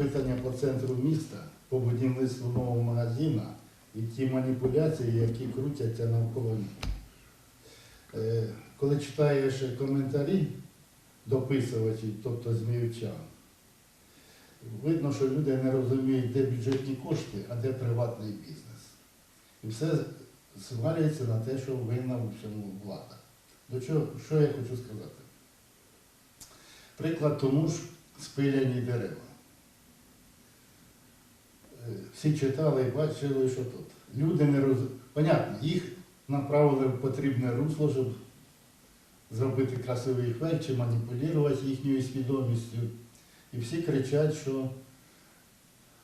запитання по центру міста, по будівництву нового магазину і ті маніпуляції, які крутяться навколо нього. Е, Коли читаєш коментарі дописувачів, тобто зміївчан, видно, що люди не розуміють, де бюджетні кошти, а де приватний бізнес. І все звалюється на те, що винна у всьому влада. До чого, що я хочу сказати? Приклад тому ж спиляні дерева. Всі читали і бачили, що тут. Люди не розуміють. Понятно, їх направили в потрібне русло, щоб зробити красивий ефект чи маніпулювати їхньою свідомістю. І всі кричать, що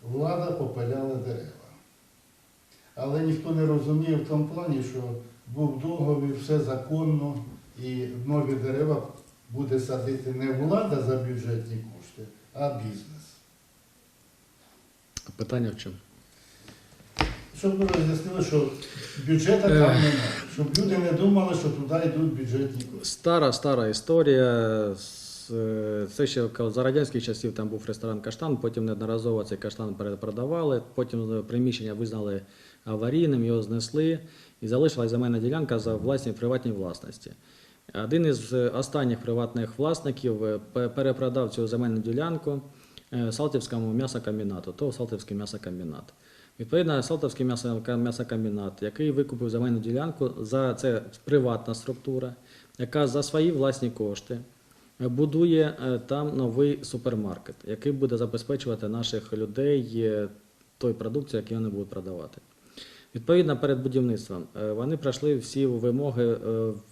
влада попиляла дерева. Але ніхто не розуміє в тому плані, що був договір, все законно, і нові дерева буде садити не влада за бюджетні кошти, а бізнес. Питання в чому? Щоб ви роз'яснили, що бюджету там Е. немає, щоб люди не думали, що туди йдуть бюджетні кошти. Стара, стара історія. Е, Це ще за радянських часів там був ресторан Каштан, потім неодноразово цей каштан перепродавали, потім приміщення визнали аварійним, його знесли і залишилась земельна ділянка за власній приватній власності. Один із останніх приватних власників е, перепродав цю земельну ділянку Салтівському м'ясокомбінату, то Салтівський м'ясокомбінат. Відповідно, Салтовський м'ясо- м'ясокомбінат, який викупив земельну ділянку, за це приватна структура, яка за свої власні кошти будує е, там новий супермаркет, який буде забезпечувати наших людей е, той продукцією, яку вони будуть продавати. Відповідно, перед будівництвом е, вони пройшли всі вимоги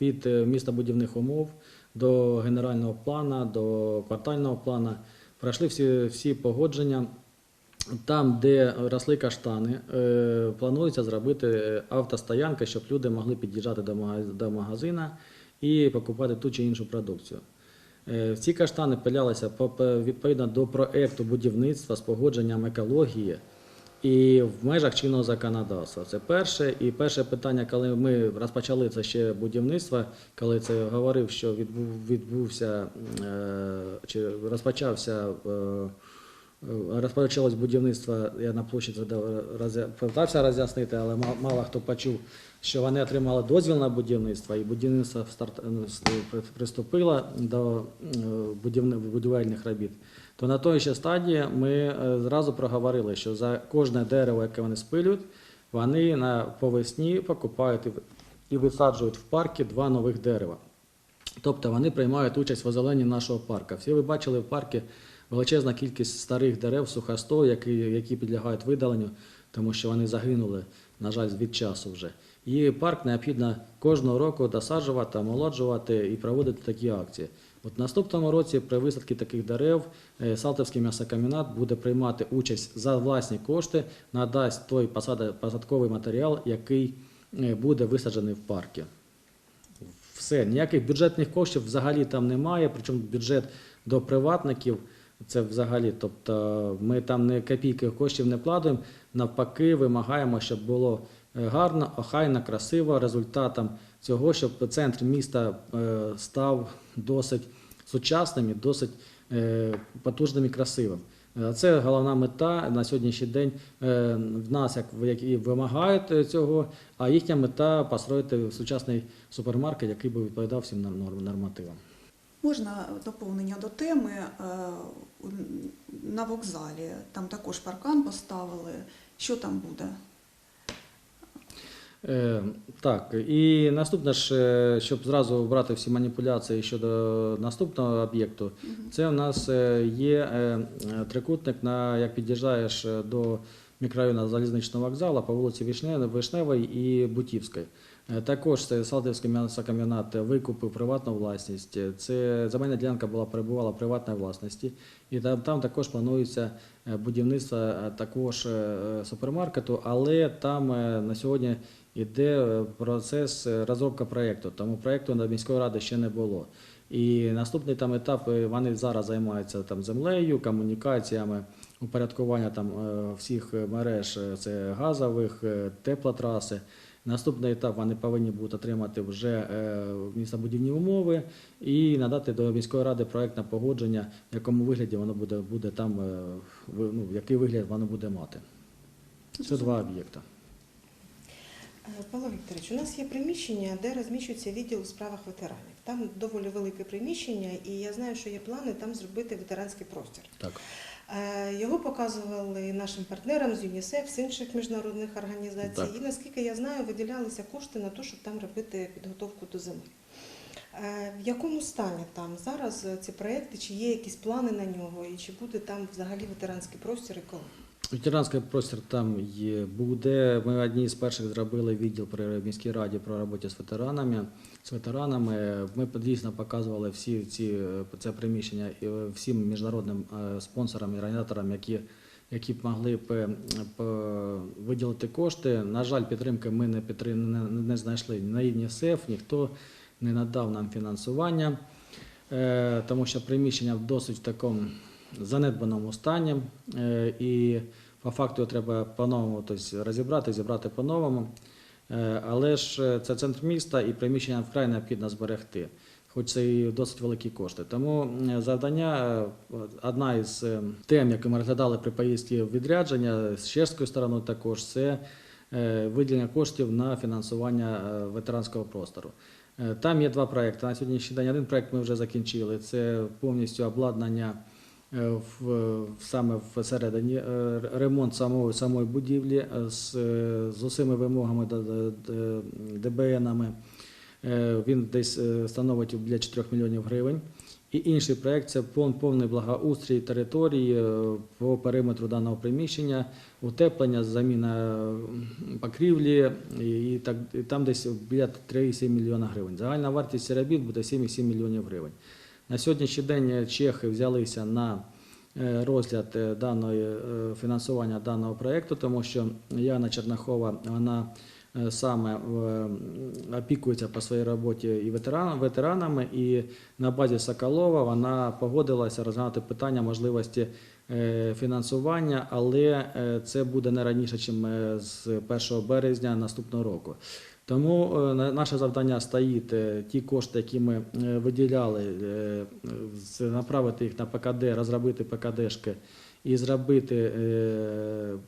від е, містобудівних умов до генерального плану, до квартального плану, пройшли всі, всі погодження. Там, де росли каштани, е, планується зробити е, автостоянки, щоб люди могли під'їжджати до магаз- магазина і покупати ту чи іншу продукцію. Е, Ці каштани пилялися по- по- відповідно до проекту будівництва з погодженням екології і в межах чинного законодавства. Це перше. І перше питання, коли ми розпочали це ще будівництво, коли це говорив, що відбув, відбувся е, чи розпочався. Е, Розпочалось будівництво, я на площі питався роз'яснити, але мало хто почув, що вони отримали дозвіл на будівництво, і будівництво старт, при- приступило до е, будівельних робіт. То на той ще стадії ми е, зразу проговорили, що за кожне дерево, яке вони спилюють, вони на повесні покупають і висаджують в парки два нових дерева. Тобто вони приймають участь в озелененні нашого парка. Всі ви бачили в парку величезна кількість старих дерев, сухостою, які, які підлягають видаленню, тому що вони загинули, на жаль, від часу вже. І парк необхідно кожного року досаджувати, омолоджувати і проводити такі акції. От наступному році при висадці таких дерев е, Салтівський м'ясокомбінат буде приймати участь за власні кошти, надасть той посадковий матеріал, який е, буде висаджений в парку. Все, ніяких бюджетних коштів взагалі там немає, причому бюджет до приватників це взагалі. Тобто ми там не копійки коштів не вкладаємо, навпаки, вимагаємо, щоб було е, гарно, охайно, красиво. Результатом цього, щоб центр міста е, став досить сучасним і досить е, потужним і красивим. Це головна мета на сьогоднішній день в нас, як які вимагають цього, а їхня мета построїти сучасний супермаркет, який би відповідав всім норм- норм- нормативам. Можна доповнення до теми Е, на вокзалі. Там також паркан поставили. Що там буде? Е, так, і наступне ж, е, щоб зразу обрати всі маніпуляції щодо наступного об'єкту, це у нас є трикутник, на, як під'їжджаєш до мікрорайону залізничного вокзалу по вулиці Вишне- Вишневої і Бутівської. Е, Також це Салтівський м'ясокомбінат викупив приватну власність. Це земельна ділянка була перебувала в приватній власності, і там, там також планується е, будівництво е, також супермаркету, але там на сьогодні іде е, процес розробка проєкту, тому проєкту на міської ради ще не було. І наступний там етап вони зараз займаються там землею, комунікаціями, упорядкування там е, всіх мереж, е, це газових, е, теплотраси. Наступний етап вони повинні будуть отримати вже е, містобудівні умови і надати до міської ради проект на погодження, в якому вигляді воно буде, буде там, е, ну, який вигляд воно буде мати. Це два об'єкти. Е, Павло Вікторович, у нас є приміщення, де розміщується відділ у справах ветеранів. Там доволі велике приміщення, і я знаю, що є плани там зробити ветеранський простір. Так. Е, Його показували нашим партнерам з ЮНІСЕФ, з інших міжнародних організацій. Так. І наскільки я знаю, виділялися кошти на те, щоб там робити підготовку до зими. Е, В якому стані там зараз ці проекти? Чи є якісь плани на нього, і чи буде там взагалі ветеранський простір і коли? Ветеранський простір там є, буде. Ми одні з перших зробили відділ при міській раді про роботі з ветеранами. З ветеранами ми дійсно показували всі ці це приміщення і всім міжнародним е, спонсорам і організаторам, які, які б могли б е, виділити кошти. На жаль, підтримки ми не, підтри- не, не знайшли на ЮНІСЕФ, ніхто не надав нам фінансування, е, тому що приміщення в досить такому занедбаному стані. І по факту треба по-новому тобто, розібрати, зібрати по-новому. Е, Але ж е, це центр міста і приміщення вкрай необхідно зберегти, хоч це і досить великі кошти. Тому завдання, е, одна із тем, яку ми розглядали при поїздці в відрядження з чеською стороною також, це виділення коштів на фінансування ветеранського простору. Там є два проекти. На сьогоднішній день один проект ми вже закінчили. Це повністю обладнання в, в- саме всередині е, ремонт самої, самої будівлі е, з, е, з усіми вимогами ДБНами. Е, Він десь е, становить біля 4 мільйонів гривень. І інший проект це повний благоустрій території е, по периметру даного приміщення, утеплення, заміна покрівлі, і так, і там десь біля 3,7 мільйона гривень. Загальна вартість робіт буде 7,7 мільйонів гривень. На сьогоднішній день чехи взялися на е, розгляд е, даної е, фінансування даного проєкту, тому що Яна Чернахова вона е, саме е, опікується по своїй роботі і ветеран, ветеранами, і на базі Соколова вона погодилася розглянути питання можливості е, фінансування, але е, це буде не раніше, ніж з 1 березня наступного року. Тому е, на- наше завдання стоїть ті кошти, які ми е, виділяли, е, направити їх на ПКД, розробити ПКДшки і зробити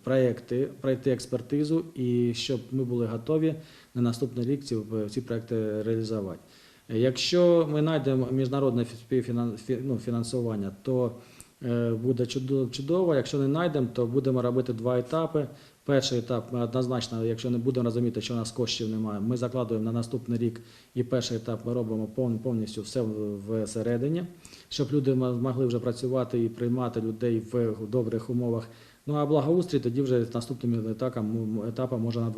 проекти, пройти експертизу, і щоб ми були готові на наступний рік ці, проекти реалізувати. Якщо ми знайдемо міжнародне ну, фінансування, то буде чудо- чудово. Якщо не знайдемо, то будемо робити два етапи. Перший етап ми однозначно, якщо не будемо розуміти, що у нас коштів немає, ми закладуємо на наступний рік. І перший етап ми робимо повністю все всередині, щоб люди могли вже працювати і приймати людей в добрих умовах. Ну а благоустрій тоді вже з наступним етапом, може на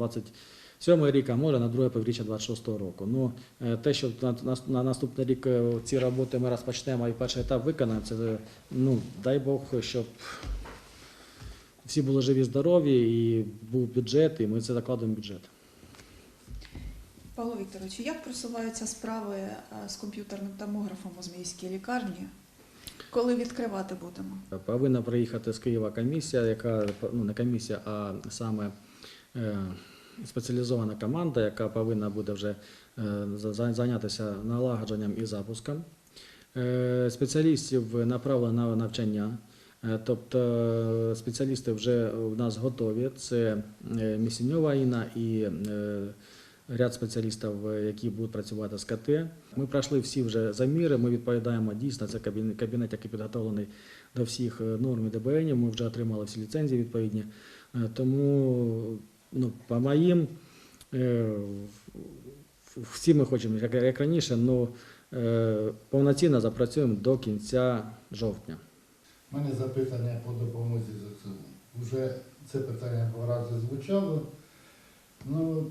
27 рік, а може на друге півріччя 26 року. Ну е, те, що на, на, на наступний рік е, ці роботи ми розпочнемо і перший етап виконаємо, це ну дай Бог, щоб всі були живі, здорові, і був бюджет, і ми це закладуємо в бюджет. Павло Вікторович, як просуваються справи е, з комп'ютерним томографом у Зміївській лікарні? Коли відкривати будемо? Повинна приїхати з Києва комісія, яка ну не комісія, а саме е, спеціалізована команда, яка повинна буде вже е, зайнятися налагодженням і запуском. Е, Спеціалістів направлено на навчання. Е, Тобто спеціалісти вже у нас готові. Це Місіньова Інна і ряд спеціалістів, які будуть працювати з КТ. Ми пройшли всі вже заміри. Ми відповідаємо дійсно. Це кабінет, який підготовлений до всіх норм і. Ми вже отримали всі ліцензії відповідні. Тому, ну, по моїм, е, всі ми хочемо, як, як раніше, ну, е, повноцінно запрацюємо до кінця жовтня. У мене запитання по допомозі ЗСУ. Уже це питання два рази звучало. Ну,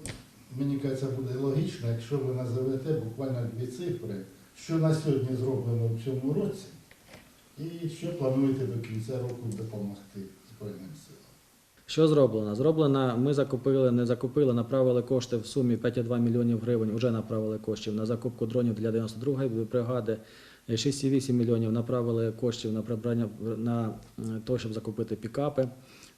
мені кажеться, буде логічно, якщо ви назовете буквально дві цифри, що на сьогодні зроблено в цьому році, і що плануєте до кінця року допомогти Збройним силам. Що зроблено? Зроблено, ми закупили, не закупили, направили кошти в сумі 5,2 мільйонів гривень, вже направили коштів на закупку дронів для 92-ї бригади. Е, 6,8 мільйонів направили коштів на прибрання на то, те, щоб закупити пікапи.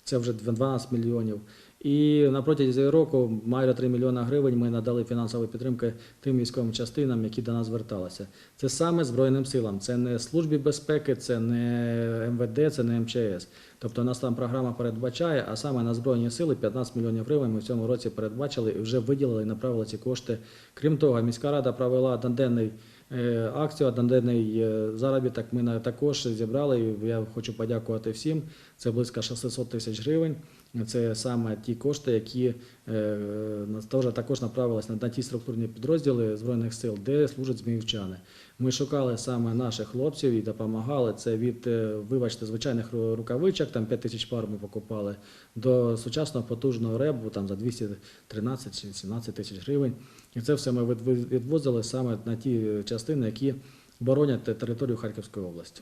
Це вже 12 мільйонів. І на протязі року майже 3 мільйона гривень ми надали фінансової підтримки тим військовим частинам, які до нас зверталися. Це саме Збройним силам, це не службі безпеки, це не МВД, це не МЧС. Тобто нас там програма передбачає, а саме на Збройні сили 15 мільйонів гривень ми в цьому році передбачили і вже виділили і направили ці кошти. Крім того, міська рада провела одноденний е, акцію, одноденний е, заробіток. Ми також зібрали. Я хочу подякувати всім. Це близько 600 тисяч гривень. Це саме ті кошти, які е, також направились на, ті структурні підрозділи Збройних сил, де служать зміївчани. Ми шукали саме наших хлопців і допомагали. Це від, е, вибачте, звичайних рукавичок, там 5 тисяч пар ми покупали, до сучасного потужного ребу там за 213 чи 17 тисяч гривень. І це все ми від- відвозили саме на ті частини, які боронять територію Харківської області.